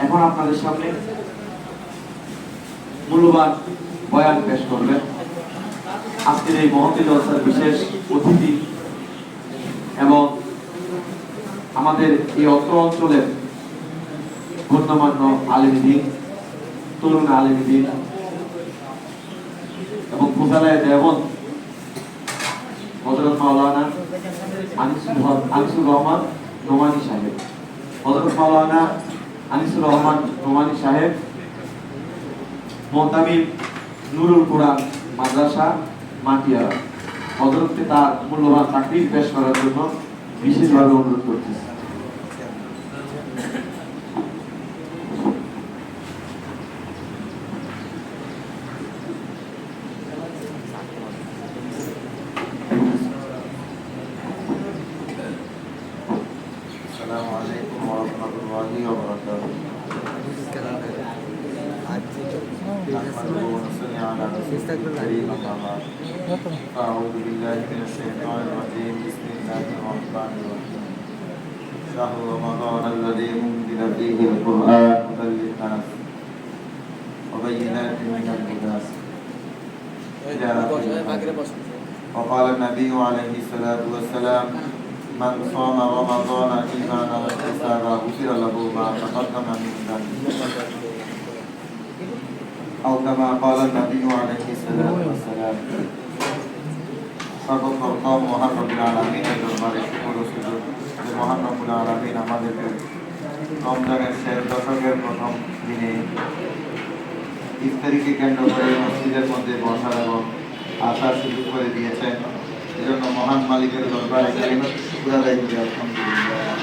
এখন আপনাদের সামনে মূল্যবান বয়ান পেশ করবেন আজকের এই মহতি জলসার বিশেষ অতিথি এবং আমাদের এই অত্র অঞ্চলের গণ্যমান্য আলিমদিন তরুণ আলিমদিন এবং ফুজালায় দেবন হজরত মাওলানা আনিসুল আনিসুর রহমান নোমানি সাহেব। হজরত মাওলানা আনিসুর রহমান, রোমানি সাহেব, মোতামিম নুরুল কোরআন মাদ্রাসা, মাটিয়ারা। হজরতকে তার মূল্যবান চাকরি পেশ করার জন্য বিশেষভাবে অনুরোধ করতেছি। أعوذ بالله من الشيطان الرجيم بسم الله الرحمن الرحيم شهر رمضان الذي أنزل فيه القرآن هدى للناس وبينات من الهدى وقال النبي عليه الصلاة والسلام من صام رمضان إيمانا واحتسابا غفر له ما تقدم من ذنبه أو كما قال النبي عليه الصلاة والسلام সর্বপ্রথম মহান রব্বুল আলামিনের দরবারে শুকর ও সুজুদ যে মহান রব্বুল আলামিন আমাদেরকে রমজানের শেষ দশকের প্রথম দিনে ইফতারিকে কেন্দ্র করে মসজিদের মধ্যে বসার এবং আসার সুযোগ করে দিয়েছেন এজন্য মহান মালিকের দরবারে কালিমাত শুকর আদায় করি আলহামদুলিল্লাহ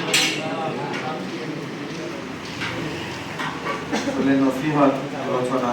আসলে নসিহত রচনা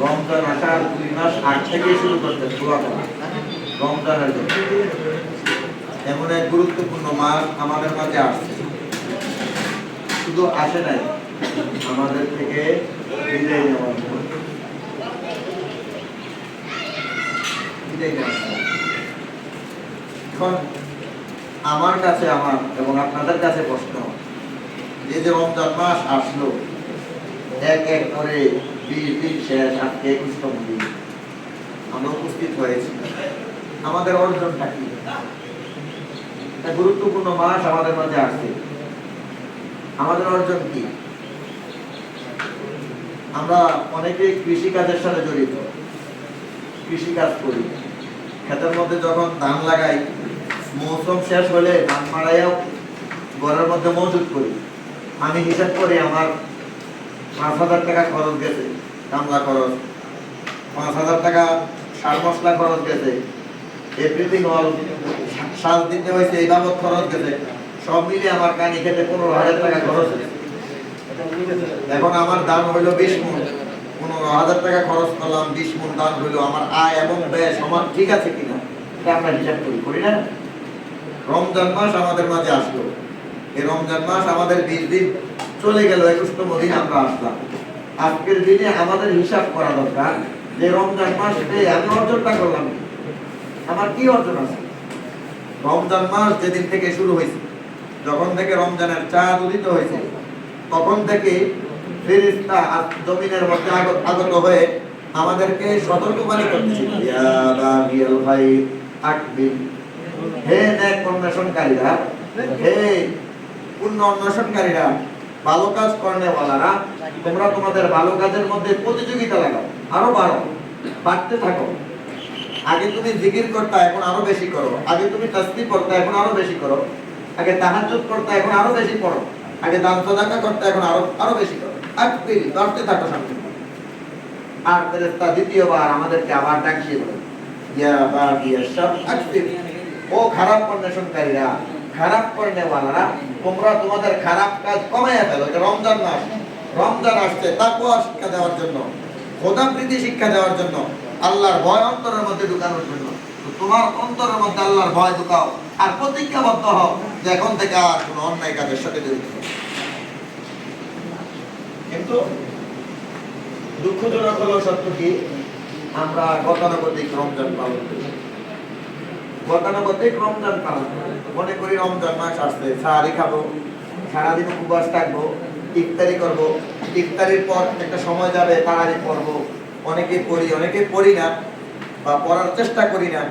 রমজান আসার দুই মাস থেকে শুরু করতেন রমজানের জন্য এমন এক গুরুত্বপূর্ণ মাস আমাদের মাঝে আসছে। শুধু আসে নাই, আমাদের থেকে বিদায় নেওয়ার। এখন আমার কাছে আমার এবং আপনাদের কাছে প্রশ্ন যে যে রমজান মাস আসলো, এক এক করে বিশ দিন শেষ আজকে একুশতম দিন আমরা উপস্থিত হয়েছি। আমাদের অর্জনটা কি? গুরুত্বপূর্ণ মাস আমাদের মাঝে আসছে। আমাদের অর্জন কি? আমরা অনেকে কৃষি কাজের সাথে জড়িত। কৃষি কাজ করি। ক্ষেতের মধ্যে যখন ধান লাগাই, মৌসুম শেষ হলে ধান মারাইয়াও ঘরের মধ্যে মজুত করি। আমি হিসাব করি আমার পাঁচ হাজার টাকা খরচ গেছে। কামলা খরচ, পাঁচ হাজার টাকা সার মশলা খরচ গেছে এভরিথিং অল সার দিতে হয়েছে, এই বাবদ খরচ গেছে, সব মিলিয়ে আমার কানি খেতে পনেরো হাজার টাকা খরচ হয়েছে। এখন আমার দাম হইল বিশ মন পনেরো হাজার টাকা খরচ করলাম, বিশ মন দাম হইল আমার আয় এবং ব্যয় সমান, ঠিক আছে কিনা এটা আমরা হিসাব করি করি না? রমজান মাস আমাদের মাঝে আসলো। এই রমজান মাস আমাদের বিশ দিন চলে গেল, একুশতম দিন আমরা আসলাম। আজকের দিনে আমাদের হিসাব করা দরকার যে রমজান মাস পেয়ে আমি অর্জনটা করলাম। আমার কি অর্জন আছে? রমজান মাস যেদিন থেকে শুরু হয়েছে, যখন থেকে রমজানের চাঁদ উদিত হয়েছে, তখন থেকে ফেরেশতা জমিনের মধ্যে আগত হয়ে আমাদেরকে সতর্কবাণী করতেছিল। হে ন্যাক অন্বেষণকারীরা, হে পুণ্য অন্বেষণকারীরা ভালো কাজ কর্নেওয়ালারা, তোমরা তোমাদের ভালো কাজের মধ্যে প্রতিযোগিতা লাগাও, আরও বাড়ো বাড়তে থাকো। আগে তুমি জিকির করতে, এখন আরও বেশি করো। আগে তুমি তাসবিহ করতে এখন আরও বেশি করো। আগে তাহাজ্জুদ করতে, এখন আরও বেশি পড়ো। আগে দান সদাকা করতে, এখন আরও আরও বেশি করো। আকবিল বাড়তে থাকো সামনে আর ফেরেশতা দ্বিতীয়বার আমাদেরকে আবার ডাকিয়ে বলে, ইয়া বাগিয়া সব আকবিল ও খারাপ অন্বেষণকারীরা খারাপ কর্নেওয়ালারা তোমরা তোমাদের খারাপ কাজ কমাইয়া ফেলো রমজান মাস। রমজান আসছে, তাকওয়া শিক্ষা দেওয়ার জন্য খোদা প্রীতি শিক্ষা দেওয়ার জন্য, আল্লাহর ভয় অন্তরের মধ্যে ঢুকানোর জন্য। তোমার অন্তরের মধ্যে আল্লাহর ভয় ঢুকাও, আর প্রতিজ্ঞাবদ্ধ হও যে এখন থেকে আর কোনো অন্যায় কাজের সাথে জড়িত। কিন্তু দুঃখজনক হলো সত্য কি? আমরা গতানুগতিক রমজান পালন করি। গতানুগতিক রমজান পালন মনে করি রমজান মাস আসছে সাহারি খাব, সারাদিন উপবাস থাকব, ইফতারি করব। ইফতারির পর একটা সময় যাবে তাড়াতাড়ি পড়ব। অনেকে পড়ি অনেকে পড়ি না বা পড়ার চেষ্টা করি না।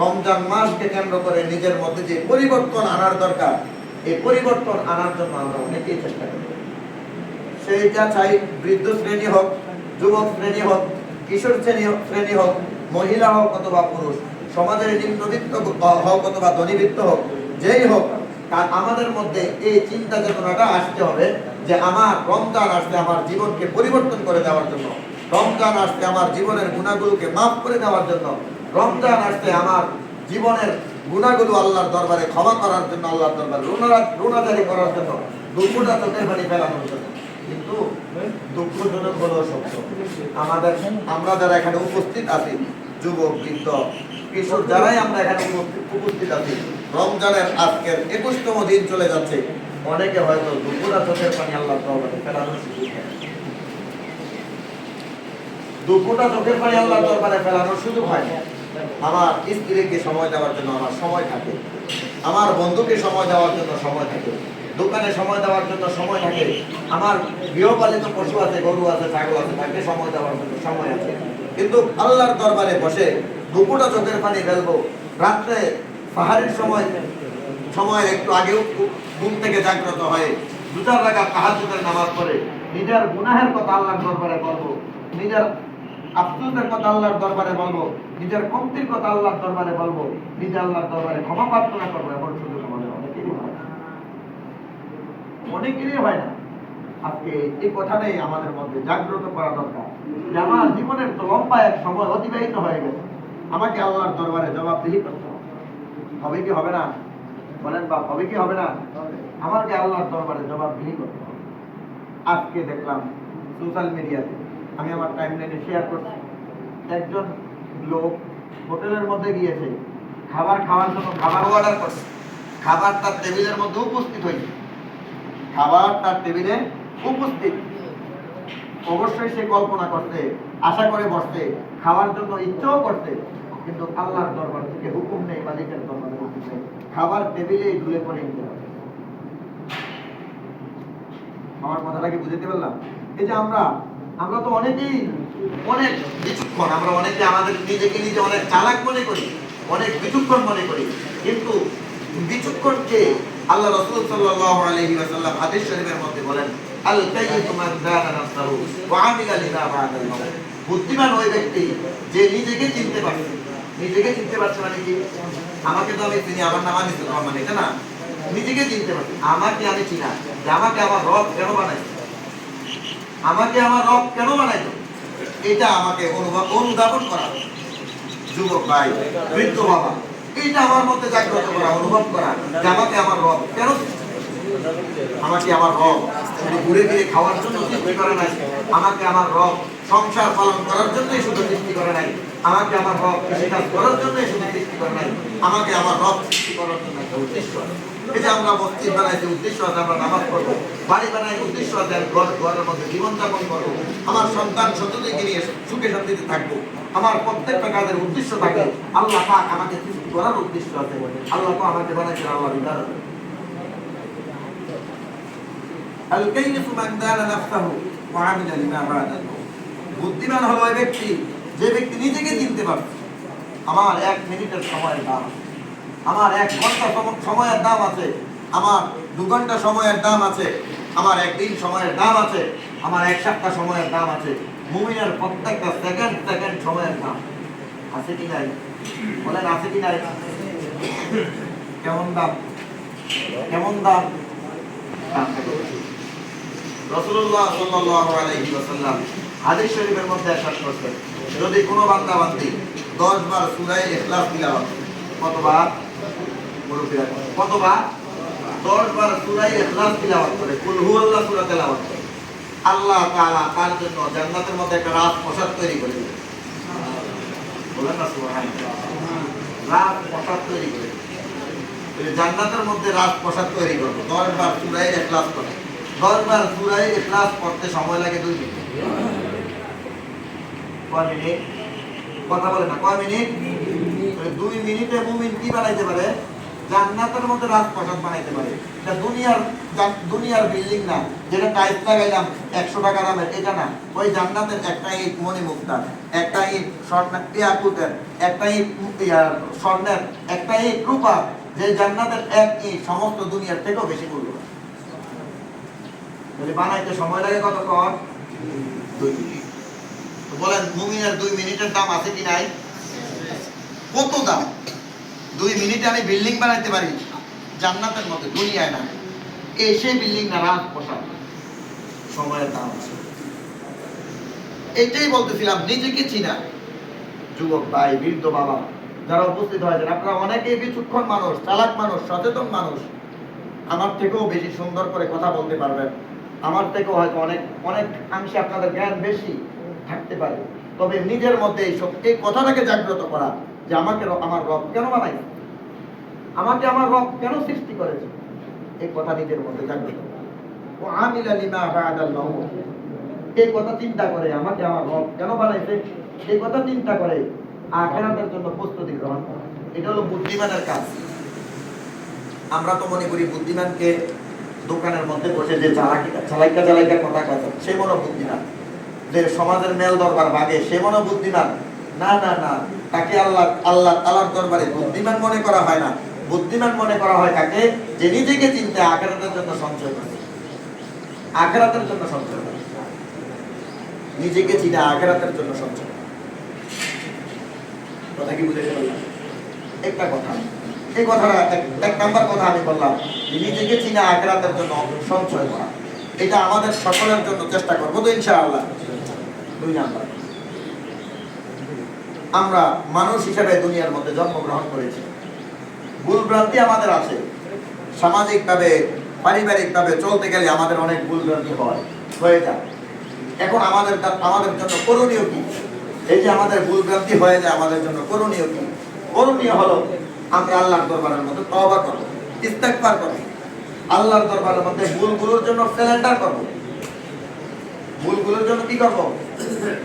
রমজান মাসকে কেন্দ্র করে নিজের মধ্যে যে পরিবর্তন আনার দরকার, এই পরিবর্তন আনার জন্য আমরা অনেকেই চেষ্টা করি। সেইটা চাই, বৃদ্ধ শ্রেণি হোক, যুবক শ্রেণি হোক, কিশোর শ্রেণি শ্রেণি হোক, মহিলা হোক অথবা পুরুষ সমাজের নিম্নবিত্ত হোক অথবা ধনীবৃত্ত হোক, যেই হোক, তা- আমাদের মধ্যে এই চিন্তা চেতনাটা আসতে হবে যে আমার রমজান আসতে আমার জীবনকে পরিবর্তন করে দেওয়ার জন্য, রমজান আসতে আমার জীবনের গুণাগুলোকে মাফ করে দেওয়ার জন্য, রমজান আসতে আমার জীবনের গুণাগুলো আল্লাহর দরবারে ক্ষমা করার জন্য, আল্লাহর দরবারে রুনারা- রুনাজারি করার জন্য দুপুরটা চোখের পানি ফেলানোর জন্য। কিন্তু দুঃখজনক হলো সত্য। আমাদের, আমরা যারা এখানে উপস্থিত আছি, যুবক, বৃদ্ধ কিশোর যারাই আমরা এখানে উপস্থিত আছি, রমজানের আজকের একুশতম দিন চলে যাচ্ছে। অনেকে হয়তো দুপুরা চোখের পানি আল্লাহ দরবারে ফেলানোর সুযোগ চোখের পানি আল্লাহ দরবারে ফেলানোর সুযোগ হয়। আমার স্ত্রীকে সময় দেওয়ার জন্য আমার সময় থাকে। আমার বন্ধুকে সময় দেওয়ার জন্য সময় থাকে। দোকানে সময় দেওয়ার জন্য সময় থাকে। আমার গৃহপালিত পশু আছে, গরু আছে, ছাগল আছে, তাকে সময় দেওয়ার জন্য সময় আছে। কিন্তু আল্লাহর দরবারে বসে দুপুরটা চোখের পানি ফেলব। রাত্রে পাহাড়ের সময়, সময়ের একটু আগেও ঘুম থেকে জাগ্রত হয়ে দুটার রাখা তাহাজুদের নামাজ পড়ে। নিজের গুনাহের কথা আল্লাহর দরবারে বলব। নিজের আফসোসের কথা আল্লাহর দরবারে বলব। নিজের কমতির কথা আল্লাহর দরবারে বলব। নিজে আল্লাহর দরবারে ক্ষমা প্রার্থনা করব, এমন সুযোগ আমাদের অনেকেরই হয় না। অনেকেরই হয় না। আজকে এই কথাটাই আমাদের মধ্যে জাগ্রত করা দরকার। যে আমার জীবনের তো লম্বা এক সময় অতিবাহিত হয়ে গেছে। আমাকে আল্লাহর দরবারে জবাবদিহি করতে হবে। কি হবে না? বলেন বাপ, হবে কি হবে না? আমাকে আল্লাহর দরবারে জবাবদিহি করতে হবে। আজকে দেখলাম সোশ্যাল মিডিয়াতে আমি আমার টাইম লাইনে শেয়ার করছি। একজন লোক হোটেলের মধ্যে গিয়েছে, খাবার খাওয়ার জন্য খাবার অর্ডার করছে। খাবার তার টেবিলের মধ্যে উপস্থিত হয়েছে। খাবার তার টেবিলে উপস্থিত। অবশ্যই সে কল্পনা করতে আশা করে বসতে খাওয়ার জন্য ইচ্ছাও করতে কিন্তু আল্লাহর দরবার থেকে হুকুম নেই, মালিকের দরবারে হুকুম নেই। খাবার টেবিলেই ঝুলে পড়ে নিতে হবে। আমার কথাটা কি বুঝতে পারলাম? এই যে আমরা আমরা তো অনেকেই, অনেক বিচক্ষণ, আমরা অনেকে আমাদের নিজেকে নিজে অনেক চালাক মনে করি, অনেক বিচক্ষণ মনে করি, কিন্তু বিচক্ষণকে আল্লাহ রসুল সাল্লাল্লাহু আলাইহি ওয়াসাল্লাম হাদিস শরীফের মধ্যে বলেন মান বুদ্ধিমান ওই ব্যক্তি যে নিজেকে চিনতে নিজেকে চিনতে পারছে মানে কি? আমাকে তো আমি চিনি, আমার নাম মানে এটা না? নিজেকে চিনতে আমাকে আমি চিনা আমাকে আমার রব কেন বানাইছে? আমাকে আমার রব কেন এটা আমাকে অনুভব, অনুধাবন করা। যুবক ভাই, বৃদ্ধ বাবা এইটা আমার মধ্যে জাগ্রত করা, অনুভব করা আমাকে আমার রব কেন আমাকে আমার রব ঘুরে ফিরে খাওয়ার জন্য সৃষ্টি করে নাই। আমাকে আমার রব সংসার পালন করার জন্যই শুধু সৃষ্টি করে নাই। আমাকে আমার রব কৃষিকাজ করার জন্যই শুধু সৃষ্টি করে নাই। আমাকে আমার রব সৃষ্টি করার জন্য একটা উদ্দেশ্য এই যে আমরা মসজিদ বানাইছি উদ্দেশ্য আছে আমরা নামাজ পড়ব। বাড়ি বানাই, উদ্দেশ্য আছে আমি ঘর, ঘরের মধ্যে করব। আমার সন্তান সন্ততিকে নিয়ে সুখে শান্তিতে থাকব। আমার প্রত্যেকটা কাজের উদ্দেশ্য থাকে। আল্লাহ পাক আমাকে সৃষ্টি করার উদ্দেশ্য আছে। আল্লাহ তো আমাকে বানাইছেন আল্লাহ আল-কাইয়িসু মান দানা নাফসাহু ওয়া আমিলা লিমা মাউত। বুদ্ধিমান হলো ওই ব্যক্তি, যে ব্যক্তি নিজেকে চিনতে পারছে আমার এক মিনিটের সময়ের দাম আমার এক ঘণ্টা সময়ের দাম আছে। আমার দু ঘণ্টা সময়ের দাম আছে। আমার একদিন সময়ের দাম আছে। আমার এক সপ্তাহ সময়ের দাম আছে। মুমিনের প্রত্যেকটা সেকেন্ড সেকেন্ড সময়ের দাম। আছে কি নাই? বলেন, আছে কি নাই? কেমন দাম? কেমন দাম? রসুল্লাহ সাল্লাহ আলহি ওসাল্লাম হাদিস শরীফের মধ্যে শ্বাস করছেন। যদি কোনো বান্দা বান্দি দশ বার সুরায় এখলাস তিলাওয়াত কতবার? মুরব্বীরা কতবার? দশ বার সুরায় এখলাস তিলাওয়াত করে কুলহু আল্লাহ সুরা তেলাওয়াত করে। আল্লাহ তাআলা তার জন্য জান্নাতের মধ্যে একটা রাত প্রসাদ তৈরি করে দিলেন বলেন না, সুবহানাল্লাহ। রাত প্রসাদ তৈরি করে জান্নাতের মধ্যে রাত প্রসাদ তৈরি করব দশ বার সুরায় এখলাস করে। দশ বার চূড়াই এক্লাস করতে সময় লাগে দুই মিনিট। কথা বলে না, কয় মিনিট? দুই মিনিটে মুমিন কি বানাইতে পারে? জান্নাতের মধ্যে বানাইতে পারে। এটা দুনিয়ার দুনিয়ার বিল্ডিং না, যেটা টাইলস লাগাইলাম, একশো টাকা দামের, এটা না। ওই জান্নাতের একটা ইট মণিমুক্তার, একটা ইট স্বর্ণ টিয়াকুতের একটা ইট স্বর্ণের, একটা ইট রূপা যে জান্নাতের এক ইট সমস্ত দুনিয়ার থেকেও বেশি মূল্য যদি বানাইতে সময় লাগে কতক্ষণ? দুই মিনিট। বলেন মুমিনের দুই মিনিটের দাম আছে কি নাই? কত দাম? দুই মিনিটে আমি বিল্ডিং বানাইতে পারি। জান্নাতের মধ্যে দুনিয়ায় না। এই সেই বিল্ডিং না রাত পোশাক সময়ের দাম আছে। এইটাই বলতেছিলাম নিজেকে চিনা? যুবক ভাই বৃদ্ধ বাবা যারা উপস্থিত হয়েছেন আপনারা অনেকেই বিচক্ষণ মানুষ চালাক মানুষ সচেতন মানুষ। আমার থেকেও বেশি সুন্দর করে কথা বলতে পারবেন। আমার থেকে হয়তো অনেক অনেক অংশে আপনাদের জ্ঞান বেশি থাকতে পারে। তবে নিজের মধ্যে এই কথাটাকে জাগ্রত করা যে আমাকে আমার রব কেন বানাই আমাকে আমার রব কেন সৃষ্টি করেছে? এই কথা নিজের মধ্যে জাগ্রত। ও বাদাল। এই কথা চিন্তা করে আমাকে আমার রব কেন বানাইছে? এই কথা চিন্তা করে আখেরাতের জন্য প্রস্তুতি গ্রহণ করা। এটা হলো বুদ্ধিমানের কাজ। আমরা তো মনে করি বুদ্ধিমানকে দোকানের মধ্যে বসে যে চালাইকা চালাইকা কথা কথা সে মনে না। যে সমাজের মেল দরবার ভাগে সে মনে বুদ্ধিমান না না না, তাকে আল্লাহ আল্লাহ তালার দরবারে বুদ্ধিমান মনে করা হয় না। বুদ্ধিমান মনে করা হয় তাকে যে নিজেকে চিন্তা আখেরাতের জন্য সঞ্চয় করে। আখেরাতের জন্য সঞ্চয় করে। নিজেকে চিনা আখেরাতের জন্য সঞ্চয়। কথা কি বুঝে একটা কথা। এই কথাটা এক- নাম্বার কথা আমি বললাম নিজেকে জন্য সঞ্চয় করা। এটা আমাদের সকলের জন্য চেষ্টা করব তো ইনশাআল্লাহ। দুই নাম্বার। আমরা মানুষ হিসেবে দুনিয়ার মধ্যে জন্মগ্রহণ করেছি। ভুল ভ্রান্তি আমাদের আছে। সামাজিকভাবে, পারিবারিকভাবে চলতে গেলে আমাদের অনেক ভুল ভ্রান্তি হয়, হয়ে যায়। এখন আমাদের আমাদের জন্য করণীয় কি? এই যে আমাদের ভুল ভ্রান্তি হয়ে যায়, আমাদের জন্য করণীয় কি? করণীয় হলো আমরা আল্লাহর দরবারের মধ্যে তওবা করব, ইস্তেগফার করব। আল্লাহর দরবারের মধ্যে ভুলগুলোর জন্য সিলিন্ডার করব। ভুলগুলোর জন্য কি করব?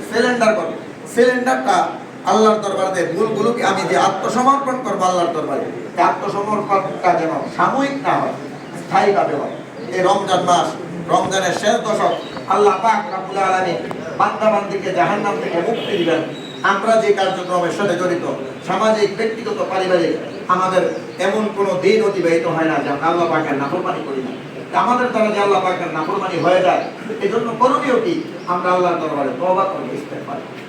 সিলিন্ডার করব। সিলিন্ডারটা আল্লাহর দরবারে ভুলগুলোকে আমি যে আত্মসমর্পণ করব আল্লাহর দরবারে এই আত্মসমর্পণটা যেন সাময়িক না হয়, স্থায়ীভাবে হয়। এই রমজান মাস, রমজানের শেষ দশক আল্লাহ পাক রাব্বুল আলামিন বান্দা বান্দিকে জাহান্নাম থেকে মুক্তি দিবেন। আমরা যে কার্যক্রমের সাথে জড়িত, সামাজিক, ব্যক্তিগত, পারিবারিক, আমাদের এমন কোনো দিন অতিবাহিত হয় না যে আল্লাহ পাকের নাফরমানি করি না আমাদের দ্বারা যে আল্লাহ পাকের নাফরমানি হয়ে যায় এই জন্য করণীয় কি আমরা আল্লাহর দরবারে করব, ইস্তেগফার করব।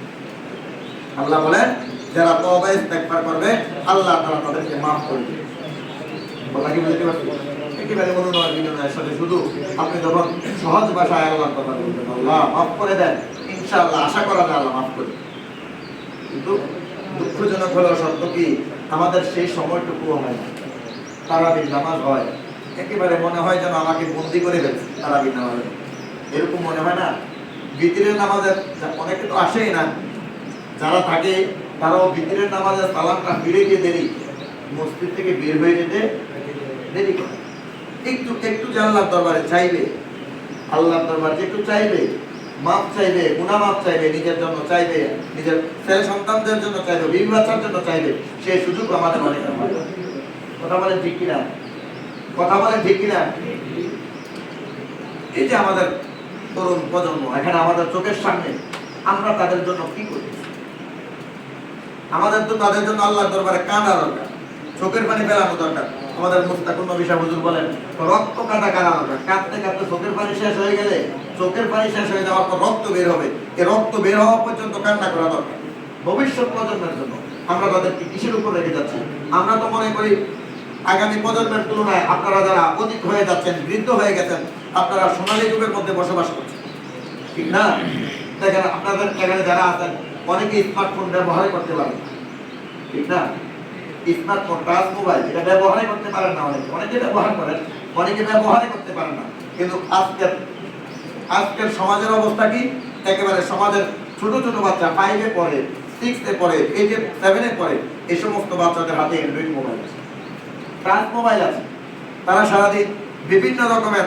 আল্লাহ বলেন, যারা তওবা, ইস্তেগফার করবে, আল্লাহ তাআলা তাদেরকে maaf করে দিবে কথা কি বুঝতে শুধু আপনি যখন সহজ ভাষায় আল্লাহ মাফ করে দেন, ইনশাআল্লাহ আশা করা যায় আল্লাহ মাফ করে। কিন্তু দুঃখজনক হলো সত্য কি, আমাদের সেই সময়টুকুও হয়, তারাবির নামাজ হয়, একেবারে মনে হয় যেন আমাকে বন্দি করে ফেলছে, তারাবির নামাজে। এরকম মনে হয় না? ভিতরের নামাজের অনেকে তো আসেই না। যারা থাকে, তারাও ভিতরের নামাজের সালামটা ফিরে গিয়ে দেরি। মসজিদ থেকে বের হয়ে যেতে দেরি করে। একটু একটু আল্লাহর দরবারে চাইবে। আল্লাহর দরবারে যে একটু চাইবে। মাপ চাইবে গুণা মাপ চাইবে, নিজের জন্য চাইবে, নিজের ছেলে সন্তানদের জন্য চাইবে, বিবি বাচ্চার জন্য চাইবে, সেই সুযোগ আমাদের অনেক কথা বলেন ঠিক কিনা? কথা বলেন ঠিক কিনা? এই যে আমাদের তরুণ প্রজন্ম, এখানে আমাদের চোখের সামনে, আমরা তাদের জন্য কি করি? আমাদের তো তাদের জন্য আল্লাহর দরবারে কাঁদা দরকার, চোখের পানি ফেলানো দরকার। আমাদের মুস্তাকুন নবী সাহেব হুজুর বলেন, রক্ত কাটা দরকার কাঁদতে কাঁদতে চোখের পানি শেষ হয়ে গেলে চোখের পানি শেষ হয়ে যাওয়ার পর রক্ত বের হবে। এই রক্ত বের হওয়া পর্যন্ত কান্না করা দরকার। ভবিষ্যৎ প্রজন্মের জন্য আমরা তাদেরকে কিসের উপর রেখে যাচ্ছি? আমরা তো মনে করি আগামী প্রজন্মের তুলনায় আপনারা যারা অতীত হয়ে যাচ্ছেন, বৃদ্ধ হয়ে গেছেন, আপনারা সোনালী যুগের মধ্যে বসবাস করছেন। ঠিক না? দেখেন আপনাদের এখানে যারা আছেন, অনেকে স্মার্টফোন ব্যবহার করতে পারেন। ঠিক না? স্মার্টফোন টাচ মোবাইল এটা ব্যবহারই করতে পারেন না অনেকে। অনেকে ব্যবহার করেন, অনেকে ব্যবহারই করতে পারেন না। কিন্তু আজকের আজকের সমাজের অবস্থা কি? একেবারে সমাজের ছোট ছোট বাচ্চা ফাইভে পড়ে সিক্সে পড়ে এইটে সেভেনে পড়ে, এই সমস্ত বাচ্চাদের হাতে অ্যান্ড্রয়েড মোবাইল আছে। টাচ মোবাইল আছে। তারা সারাদিন বিভিন্ন রকমের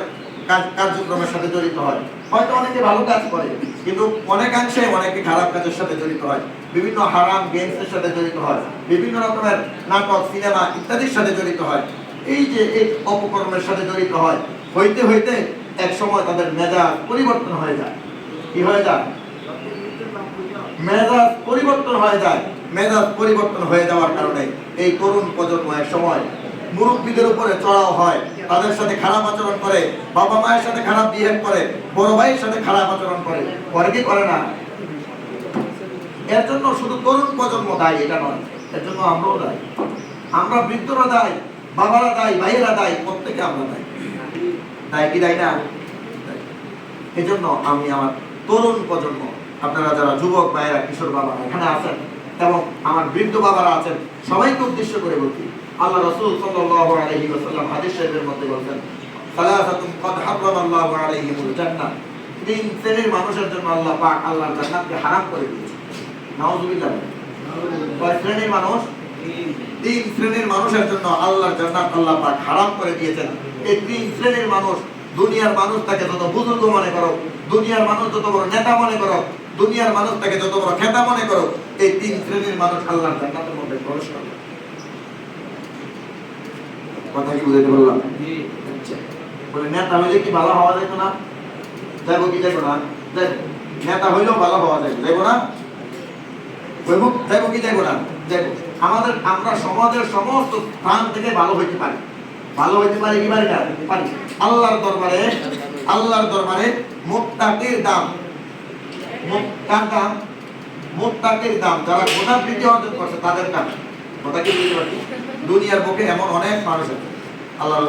কার্যক্রমের সাথে জড়িত হয়। হয়তো অনেকে ভালো কাজ করে, কিন্তু অনেকাংশে অনেকে খারাপ কাজের সাথে জড়িত হয়। বিভিন্ন হারাম গেমসের সাথে জড়িত হয়, বিভিন্ন রকমের নাটক সিনেমা ইত্যাদির সাথে জড়িত হয়। এই যে এই অপকর্মের সাথে জড়িত হয়, হইতে হইতে এক সময় তাদের মেজাজ পরিবর্তন হয়ে যায়। কি হয়ে যায়? মেজাজ পরিবর্তন হয়ে যায়। মেজাজ পরিবর্তন হয়ে যাওয়ার কারণে এই তরুণ প্রজন্ম এক সময় মুরব্বীদের উপরে চড়াও হয়, তাদের সাথে খারাপ আচরণ করে, বাবা মায়ের সাথে খারাপ বিহেভ করে, বড় ভাইয়ের সাথে খারাপ আচরণ করে। করে কি করে না? এর জন্য শুধু তরুণ প্রজন্ম দায়ী, এটা নয় এর জন্য আমরাও দায়ী। আমরা বৃদ্ধরা দায়ী, বাবারা দায়ী, ভাইয়েরা দায়ী, প্রত্যেকে আমরা দায়ী। দায় কি দায়ী না? এই জন্য আমি আমার তরুণ প্রজন্ম, আপনারা যারা যুবক, ভাইয়েরা, কিশোর বাবারা এখানে আছেন এবং আমার বৃদ্ধ বাবারা আছেন, সবাইকে উদ্দেশ্য করে বলছি, আল্লাহ রসুল সাল্লাল্লাহু আলাইহি ওয়াসাল্লাম হাদিস শরীফের মধ্যে বলছেন তিন শ্রেণির মানুষের জন্য আল্লাহ পাক আল্লাহর জান্নাতকে হারাম করে দিয়েছে নাউজুবিল্লাহ। কয় শ্রেণির মানুষ? তিন শ্রেণির মানুষের জন্য আল্লাহর জান্নাত আল্লাহ পাক হারাম করে দিয়েছেন। এই তিন শ্রেণির মানুষ দুনিয়ার মানুষ তাকে যত বুজুর্গ মনে করো দুনিয়ার মানুষ যত বড় নেতা মনে করো দুনিয়ার মানুষ তাকে যত বড় খেতা মনে করো এই তিন শ্রেণির মানুষ আল্লাহর জান্নাতের মধ্যে প্রবেশ করবে কথা কি বুঝাইতে বললাম আচ্ছা। বলে নেতা হইলে কি ভালো হওয়া যাইতো না? যাইবো কি যাইবো না? নেতা হইলেও ভালো হওয়া যাইবো যাইবো না? যাইবো কি যাইবো না যাইবো আমাদের, আমরা সমাজের সমস্ত স্থান থেকে ভালো হইতে পারি। ভালো হইতে পারি কি পারি পারি। আল্লাহর দরবারে আল্লাহর দরবারে মুক্তাকির দাম। মুক্তার দাম মুক্তাকির দাম। যারা গোটা বৃদ্ধি অর্জন করছে, তাদের দাম। কথা কি বুঝতে পারছি? দুনিয়ার বুকে এমন অনেক মানুষ আছে। আল্লাহর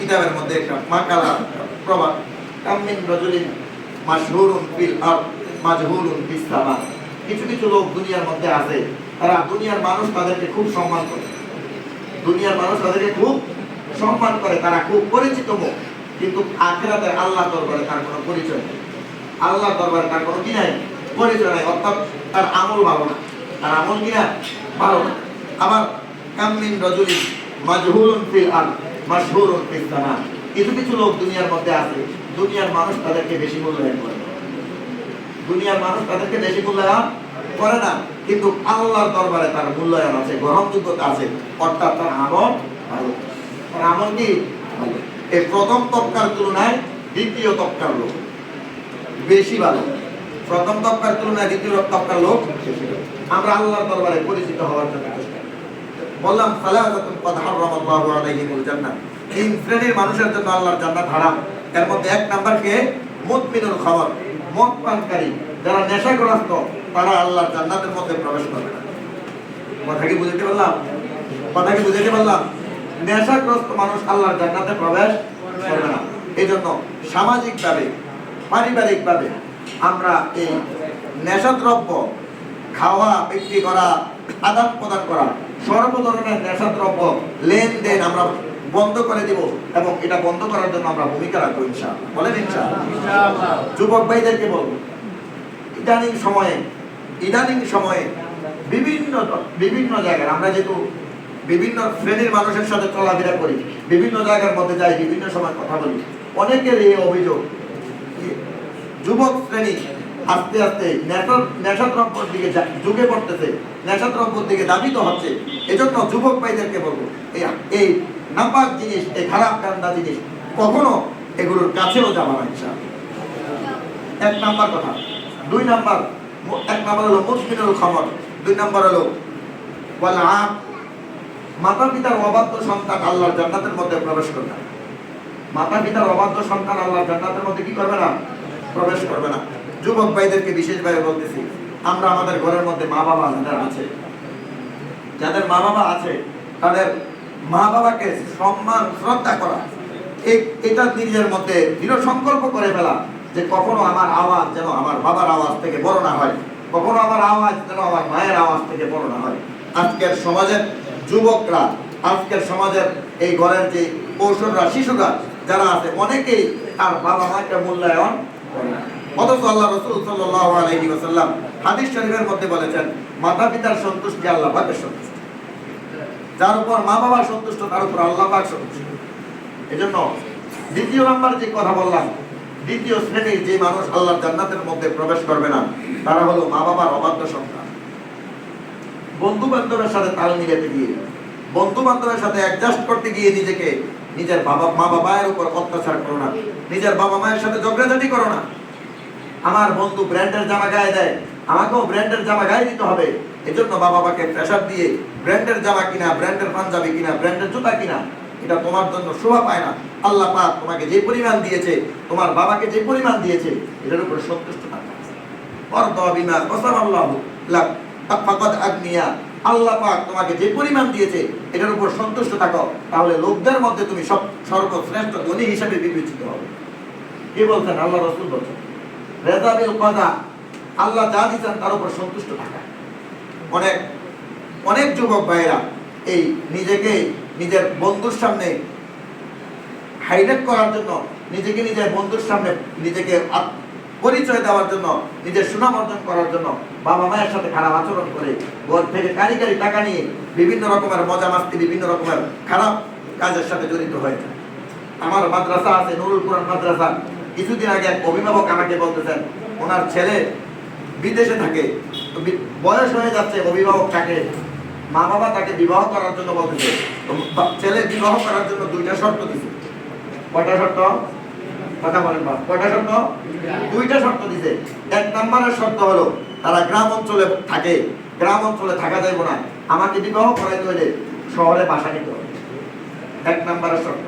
কিতাবের মধ্যে একটা মাকালা, প্রবাদ কামিন রজুলিন মাশহুরুন ফিল আরদ মাজহুরুন ফিস সামা কিছু কিছু লোক দুনিয়ার মধ্যে আছে, তারা দুনিয়ার মানুষ তাদেরকে খুব সম্মান করে। দুনিয়ার মানুষ তাদেরকে খুব সম্মান করে, তারা খুব পরিচিত মুখ কিন্তু আখেরাতে আল্লাহ দরবারে তার কোনো পরিচয় নেই। আল্লাহ দরবারে তার কোনো কি নাই? পরিচয় নাই, অর্থাৎ তার আমল ভালো না। তার আমল কি না? ভালো না। আবার কামিন রজুলি মাজহুরুন ফিল আরদ মাশহুরুন সামা কিছু কিছু লোক দুনিয়ার মধ্যে আছে, দুনিয়ার মানুষ তাদেরকে বেশি মূল্যায়ন করে। দুনিয়ার মানুষ তাদেরকে বেশি মূল্যায়ন করে না। কিন্তু আল্লাহর দরবারে তার মূল্যায়ন আছে, গ্রহণযোগ্যতা আছে। অর্থাৎ তার আমল ভালো। তার আমল কি? এই প্রথম তবকার তুলনায় দ্বিতীয় তবকার লোক বেশি ভালো। প্রথম তবকার তুলনায় দ্বিতীয় তপকার লোক আমরা আল্লাহর দরবারে পরিচিত হওয়ার জন্য। বললাম সালাহাতুন কদ হারামাল্লাহু আলাইহিমুল জান্নাহ তিন শ্রেণির মানুষের জন্য আল্লাহর জান্নাত হারাম। এর মধ্যে এক নাম্বার কে? মুতমিনুল খবর মদ পানকারী যারা নেশাগ্রস্ত, তারা আল্লাহর জান্নাতের মধ্যে প্রবেশ করবে না। কথা কি বুঝতে পারলাম? কথা কি বুঝতে পারলাম? নেশাগ্রস্ত মানুষ আল্লাহর জান্নাতে প্রবেশ করবে না। এই জন্য সামাজিকভাবে, পারিবারিকভাবে আমরা এই নেশাদ্রব্য খাওয়া, বিক্রি করা আদান প্রদান করা সর্ব ধরনের নেশাদ্রব্য লেনদেন আমরা বন্ধ করে দিব এবং এটা বন্ধ করার জন্য আমরা ভূমিকা রাখব ইনশাআল্লাহ। বলেন ইনশাআল্লাহ। যুবক ভাইদেরকে বলব ইদানিং সময়ে ইদানিং সময়ে বিভিন্ন বিভিন্ন জায়গায় আমরা যেহেতু বিভিন্ন শ্রেণির মানুষের সাথে চলাফেরা করি বিভিন্ন জায়গার মধ্যে যাই বিভিন্ন সময় কথা বলি অনেকের এই অভিযোগ যুবক শ্রেণি আস্তে আস্তে নেশা নেশাদ্রব্যের দিকে যা- ঝুঁকে পড়তেছে নেশাদ্রব্যের দিকে দাবিত হচ্ছে এজন্য যুবক ভাইদেরকে বলব এই এই নাপাক জিনিস, এই খারাপ কান্দা জিনিস, কখনো এগুলোর কাছেও না ইনশাআল্লাহ। এক নাম্বার কথা। দুই নাম্বার এক নাম্বার হলো মুসমিনুল খবর। দুই নাম্বার হলো, ওয়াল আক মাতা পিতার অবাধ্য সন্তান আল্লাহর জান্নাতের মধ্যে প্রবেশ করবে না। মাতা পিতার অবাধ্য সন্তান আল্লাহর জান্নাতের মধ্যে কি করবে না? প্রবেশ করবে না। যুবক ভাইদেরকে বিশেষভাবে বলতেছি, আমরা আমাদের ঘরের মধ্যে মা বাবা যাদের আছে, যাদের মা বাবা আছে, তাদের মা বাবাকে সম্মান, শ্রদ্ধা করা। এটা নিজের মধ্যে দৃঢ় সংকল্প করে ফেলা যে কখনো আমার আওয়াজ যেন আমার বাবার আওয়াজ থেকে বড় না হয়, কখনো আমার আওয়াজ যেন আমার মায়ের আওয়াজ থেকে বড় না হয়। আজকের সমাজের যুবকরা, আজকের সমাজের এই ঘরের যে কৌশলরা, শিশুরা, যারা আছে, অনেকেই তার বাবা মাকে মূল্যায়ন করে না। অথচ আল্লাহ রসুল সাল্লাহ হাদিস শরীফের মধ্যে বলেছেন মাতা পিতার সন্তুষ্টি আল্লাহ পাকের সন্তুষ্টি। যার উপর মা বাবা সন্তুষ্ট, তার উপর আল্লাহ পাক সন্তুষ্ট। এজন্য দ্বিতীয় নাম্বার যে কথা বললাম, দ্বিতীয় শ্রেণির যে মানুষ আল্লাহর জান্নাতের মধ্যে প্রবেশ করবে না, তারা হলো মা বাবার অবাধ্য সন্তান। বন্ধু বান্ধবের সাথে তাল মিলাতে গিয়ে বন্ধু বান্ধবের সাথে অ্যাডজাস্ট করতে গিয়ে নিজেকে নিজের বাবা, মা বাবার উপর অত্যাচার করো না, নিজের বাবা মায়ের সাথে ঝগড়াঝাটি করো না। আমার বন্ধু ব্র্যান্ডের জামা গায়ে দেয় আমাকেও ব্র্যান্ডের জামা গায়ে দিতে হবে। এজন্য বাবা মাকে প্রেশার দিয়ে ব্র্যান্ডের জামা কিনা, ব্র্যান্ডের পাঞ্জাবি কিনা, ব্র্যান্ডের জুতা কিনা, এটা তোমার জন্য শোভা পায় না। আল্লাহ পাক তোমাকে যে পরিমাণ দিয়েছে, তোমার বাবাকে যে পরিমাণ দিয়েছে, এটার উপর সন্তুষ্ট থাকবে অর্ধ বিমা কসম আল্লাহ আগনিয়া। আল্লাহ পাক তোমাকে যে পরিমাণ দিয়েছে, এটার উপর সন্তুষ্ট থাকো। তাহলে লোকদের মধ্যে তুমি সব সর্বশ্রেষ্ঠ ধনী হিসেবে বিবেচিত হবে। কে বলছেন? আল্লাহ রসুল বলছেন, রেজা বিল কদা আল্লাহ যা দিচ্ছেন তার উপর সন্তুষ্ট থাকা। অনেক অনেক যুবক ভাইরা এই নিজেকে নিজের বন্ধুর সামনে হাইলাইট করার জন্য, নিজেকে নিজের বন্ধুর সামনে নিজেকে পরিচয় দেওয়ার জন্য, নিজের সুনাম অর্জন করার জন্য বাবা মায়ের সাথে খারাপ আচরণ করে, ঘর থেকে কারি কারি টাকা নিয়ে বিভিন্ন রকমের মজা মাস্তি, বিভিন্ন রকমের খারাপ কাজের সাথে জড়িত হয়েছে আমার মাদ্রাসা আছে, নুরুল কোরআন মাদ্রাসা। কিছুদিন আগে এক অভিভাবক আমাকে বলতেছেন, ওনার ছেলে বিদেশে থাকে। তো বয়স হয়ে যাচ্ছে, অভিভাবক তাকে মা বাবা তাকে বিবাহ করার জন্য বলতেছে ছেলে বিবাহ করার জন্য দুইটা শর্ত দিছে। কয়টা শর্ত? কথা বলেন বা কয়টা শর্ত? দুইটা শর্ত দিছে। এক নম্বরের শর্ত হলো, তারা গ্রাম অঞ্চলে থাকে। গ্রাম অঞ্চলে থাকা যাইব না। আমাকে বিবাহ করাইতে হলে শহরে বাসা নিতে হবে। এক নম্বরের শর্ত।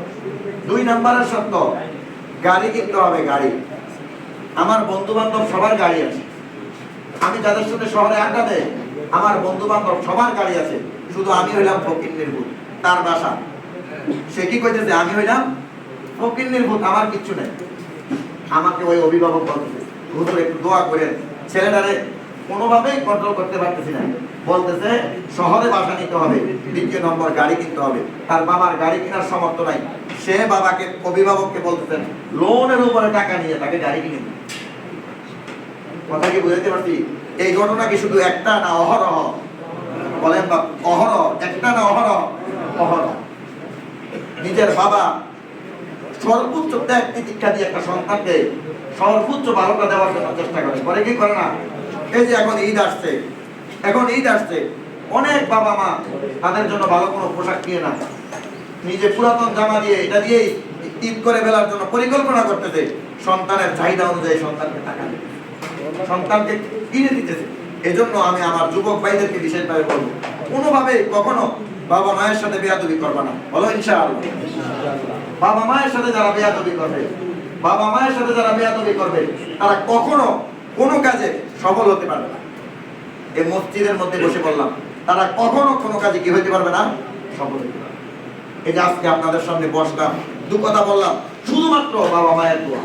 দুই নম্বরের শর্ত, গাড়ি কিনতে হবে গাড়ি। আমার বন্ধু বান্ধব সবার গাড়ি আছে। আমি যাদের সাথে শহরে আড্ডা দেয় আমার বন্ধু বান্ধব সবার গাড়ি আছে, শুধু আমি হইলাম ফকির নির্ভূত, তার বাসা। সে কি কইতেছে, আমি হইলাম ফকির নির্ভূত, আমার কিচ্ছু নেই। আমাকে ওই অভিভাবক বলতেছে, হুজুর, একটু দোয়া করেন, ছেলেটারে কোনোভাবেই কন্ট্রোল করতে পারতেছি না। বলতেছে, শহরে বাসা নিতে হবে, দ্বিতীয় নম্বর গাড়ি কিনতে হবে, তার বাবার গাড়ি কেনার সমর্থ নাই। সে বাবাকে, অভিভাবককে বলতেছেন লোনের উপরে টাকা নিয়ে তাকে গাড়ি কিনে কথা কি বুঝতে পারছি? এই ঘটনা কি শুধু একটা না অহরহ? বলেন বা অহরহ, একটা না অহরহ? অহরহ। নিজের বাবা সর্বোচ্চ ত্যাগ তিতিক্ষা দিয়ে একটা সন্তানকে সর্বোচ্চ ভালোটা দেওয়ার জন্য চেষ্টা করে। করে কি করে না? এই যে এখন ঈদ আসছে। এখন ঈদ আসছে। অনেক বাবা মা তাদের জন্য ভালো কোনো পোশাক কিনে না। নিজে পুরাতন জামা দিয়ে এটা দিয়েই ঈদ করে ফেলার জন্য পরিকল্পনা করতেছে। সন্তানের চাহিদা অনুযায়ী সন্তানকে টাকা দেবে সন্তানকে কিনে দিতেছে। এজন্য আমি আমার যুবক ভাইদেরকে বিশেষভাবে বলব। কোনোভাবে কখনো বাবা মায়ের সাথে বেয়াদবি করবে না। বলো ইনশাআল্লাহ। বাবা মায়ের সাথে যারা বেয়াদবি করবে, বাবা মায়ের সাথে যারা বেয়াদবি করবে, তারা কখনো কোনো কাজে সফল হতে পারবে না। এই মসজিদের মধ্যে বসে বললাম, তারা কখনো কোনো কাজে কি হতে পারবে না? সফল হতে পারবে এই যে আজকে আপনাদের সামনে বসলাম, দু কথা বললাম, শুধুমাত্র বাবা মায়ের দোয়া।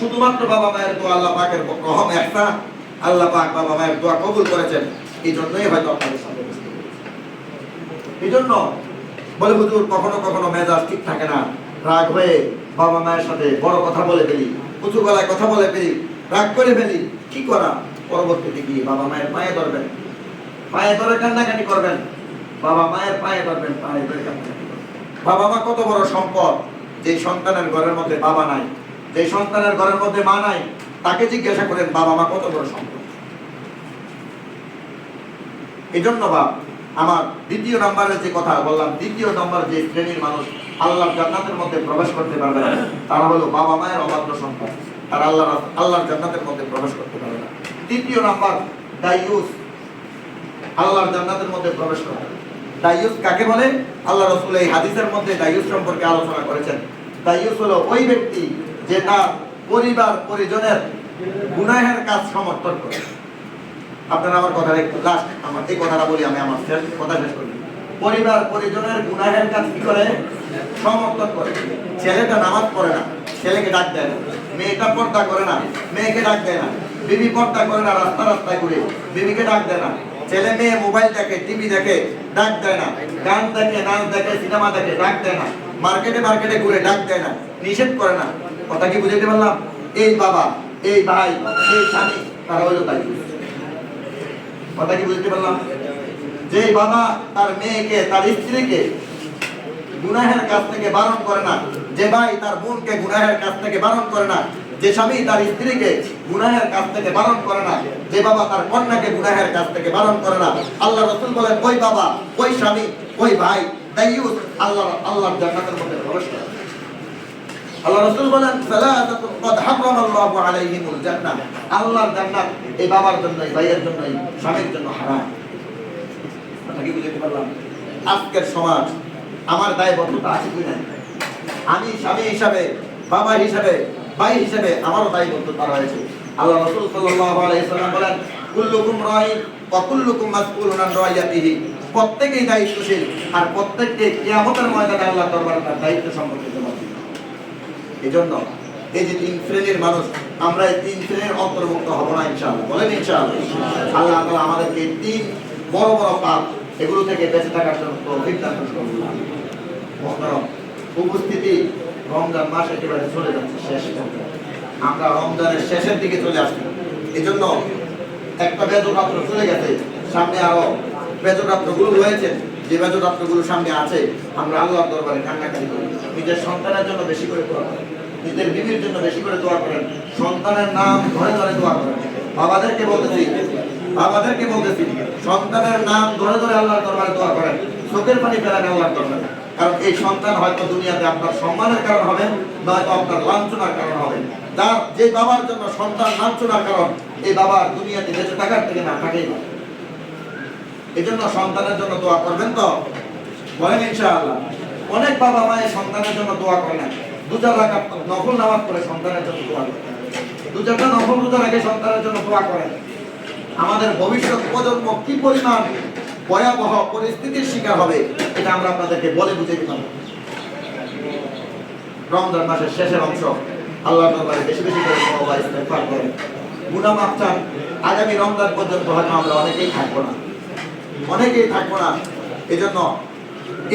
শুধুমাত্র বাবা মায়ের দোয়া, আল্লাহ পাকের রহম একটা, আল্লাহ পাক বাবা মায়ের দোয়া কবুল করেছেন। এই জন্যই হয়তো আপনাদের সামনে এই জন্য বলে, হুজুর, কখনো কখনো মেজাজ ঠিক থাকে না। রাগ হয়ে বাবা মায়ের সাথে বড় কথা বলে ফেলি, উঁচু গলায় কথা বলে ফেলি, রাগ করে ফেলি। কি করা? পরবর্তীতে গিয়ে বাবা মায়ের পায়ে ধরবেন। পায়ে ধরে কান্নাকাটি করবেন। বাবা মায়ের পায়ে ধরবেন, পায়ে ধরে কান্নাকাটি করবেন। বাবা মা কত বড় সম্পদ যে সন্তানের ঘরের মধ্যে বাবা নাই। যে সন্তানের ঘরের মধ্যে মা নাই, তাকে জিজ্ঞাসা করেন, বাবা, মা কত বড় সম্পদ? এই জন্য বাপ আমার দ্বিতীয় নম্বরের যে কথা বললাম, দ্বিতীয় নম্বর যে শ্রেণির মানুষ আল্লাহর জান্নাতের মধ্যে প্রবেশ করতে পারবে না, তারা হলো বাবা মায়ের অবাধ্য সন্তান আর আল্লাহ আল্লাহর জান্নাতের মধ্যে প্রবেশ করতে পারবে না। তৃতীয় নাম্বার, দায়ুস। আল্লাহর জান্নাতের মধ্যে প্রবেশ করা। দায়ুস কাকে বলে? আল্লাহ রসুল এই হাদিসের মধ্যে দায়ুস সম্পর্কে আলোচনা করেছেন। দায়ুস হলো ওই ব্যক্তি যে তার পরিবার, পরিজনের গুনাহের কাজ সমর্থন করে। আপনারা আমার কথা একটু লাস্ট আমার এই কথাটা বলি, আমি আমার শেষ কথা শেষ করি। পরিবার, পরিজনের গুনাহের কাজ কি করে? সমর্থন করে। ছেলেটা নামাজ পড়ে না, ছেলেকে ডাক দেয় না। মেয়েটা পর্দা করে না, মেয়েকে ডাক দেয় না। বিবি পর্দা করে না, রাস্তা রাস্তায় ঘুরে বিবিকে ডাক দেয় না। ছেলে মেয়ে মোবাইল দেখে, টিভি দেখে, ডাক দেয় না। গান দেখে, নাচ দেখে, সিনেমা দেখে, ডাক দেয় না। মার্কেটে মার্কেটে ঘুরে ডাক দেয় না, নিষেধ করে না। কথা কি বুঝাইতে পারলাম? এই বাবা, এই ভাই, এই স্বামী, তারা হইল তাই। কথা কি বুঝতে পারলাম? যে বাবা তার মেয়েকে, তার স্ত্রীকে গুনাহের কাছ থেকে বারণ করে না, যে ভাই তার বোনকে গুনাহের কাছ থেকে বারণ করে না, যে স্বামী তার স্ত্রীকে গুনাহের কাছ থেকে বারণ করে না, যে বাবা তার কন্যাকে গুনাহের কাছ থেকে বারণ করে না, আল্লাহ রসুল বলেন, ওই বাবা, ওই স্বামী, ওই ভাই আল্লাহ আল্লাহর জান্নাতের মধ্যে প্রবেশ করে। আল্লাহ বলেন কদ আলাইহিমুল আল্লাহর জান্নাত এই বাবার জন্য এই ভাইয়ের জন্য এই স্বামীর জন্য হারাম। কথা কি বুঝতে পারলাম? আজকের সমাজ আমার দায়বদ্ধতা আছে কি না আমি স্বামী হিসাবে, বাবা হিসাবে, ভাই হিসাবে আমারও দায়বদ্ধতা রয়েছে। আল্লাহ রাসূল সাল্লাল্লাহু আলাইহি সাল্লাম বলেন কুল্লুকুম রাঈন ওয়া কুল্লুকুম মাসউলুন আন রাইয়াতিহি। প্রত্যেকেই দায়িত্বশীল আর প্রত্যেককে কিয়ামতের ময়দানে আল্লাহর দরবারে তার দায়িত্ব সম্পর্কে জবাব এই যে তিন শ্রেণির মানুষ, আমরা এই তিন শ্রেণির অন্তর্ভুক্ত হব না ইনশাআল্লাহ। বলেন ইনশাআল্লাহ। আল্লাহ তাআলা আমাদেরকে তিন বড় বড় পাপ এগুলো থেকে বেঁচে থাকার জন্য তৌফিক দান করুন। উপস্থিতি রমজান মাস একেবারে চলে যাচ্ছে শেষ আমরা রমজানের শেষের দিকে চলে আসছি। এই জন্য একটা রাত্র চলে গেছে, সামনে আরও রয়েছে। যে সামনে আছে, আমরা আল্লাহর দরবারে কান্নাকাটি করি। নিজের সন্তানের জন্য বেশি করে দোয়া করেন। নিজের বিবির জন্য বেশি করে দোয়া করেন। সন্তানের নাম ধরে ধরে দোয়া করেন। বাবাদেরকে বলতেছি বাবাদেরকে বলতেছি, সন্তানের নাম ধরে ধরে আল্লাহর দরবারে দোয়া করেন। চোখের পানি ফেলেন আল্লাহর দরবারে। কারণ এই সন্তান হয়তো দুনিয়াতে আপনার সম্মানের কারণ হবে নয়তো আপনার লাঞ্ছনার কারণ হবে। যার যে বাবার জন্য সন্তান লাঞ্ছনার কারণ, এই বাবার দুনিয়াতে বেঁচে থাকার থেকে না থাকেই না। এই জন্য সন্তানের জন্য দোয়া করবেন তো? বলেন ইনশাআল্লাহ। অনেক বাবা মায়ের সন্তানের জন্য দোয়া করে না। দু চার রাকাত নফল নামাজ করে সন্তানের জন্য দোয়া করে। দু চারটা নফল রোজা রেখে সন্তানের জন্য দোয়া করে। আমাদের ভবিষ্যৎ প্রজন্ম কি পরিমাণ ভয়াবহ পরিস্থিতির শিকার হবে, এটা আমরা আপনাদেরকে বলে বুঝে দিতাম রমজান মাসের শেষের অংশ আল্লাহ দরবারে বেশি বেশি করে তওবা, ইস্তেগফার করেন। গুনাহ মাফ চান, আগামী রমজান পর্যন্ত হয়তো আমরা অনেকেই থাকব না। অনেকেই থাকব না। এজন্য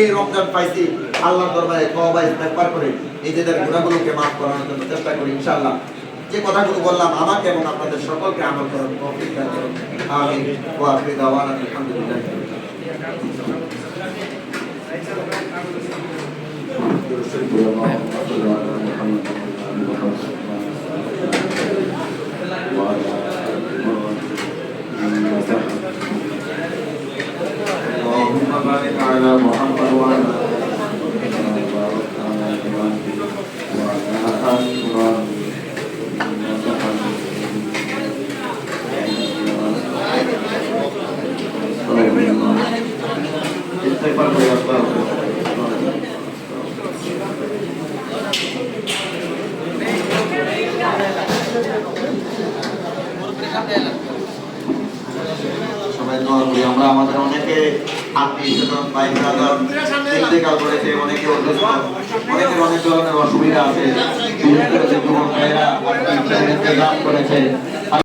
এই রমজান পাইছি, আল্লাহর দরবারে তওবা, ইস্তেগফার করে নিজেদের গুনাহগুলোকে মাফ করানোর জন্য চেষ্টা করি, ইনশাআল্লাহ। যে কথাগুলো বললাম, আমাকে এবং আপনাদের সকলকে আমল করার করুন। আলহামদুলিল্লাহ। Gracias.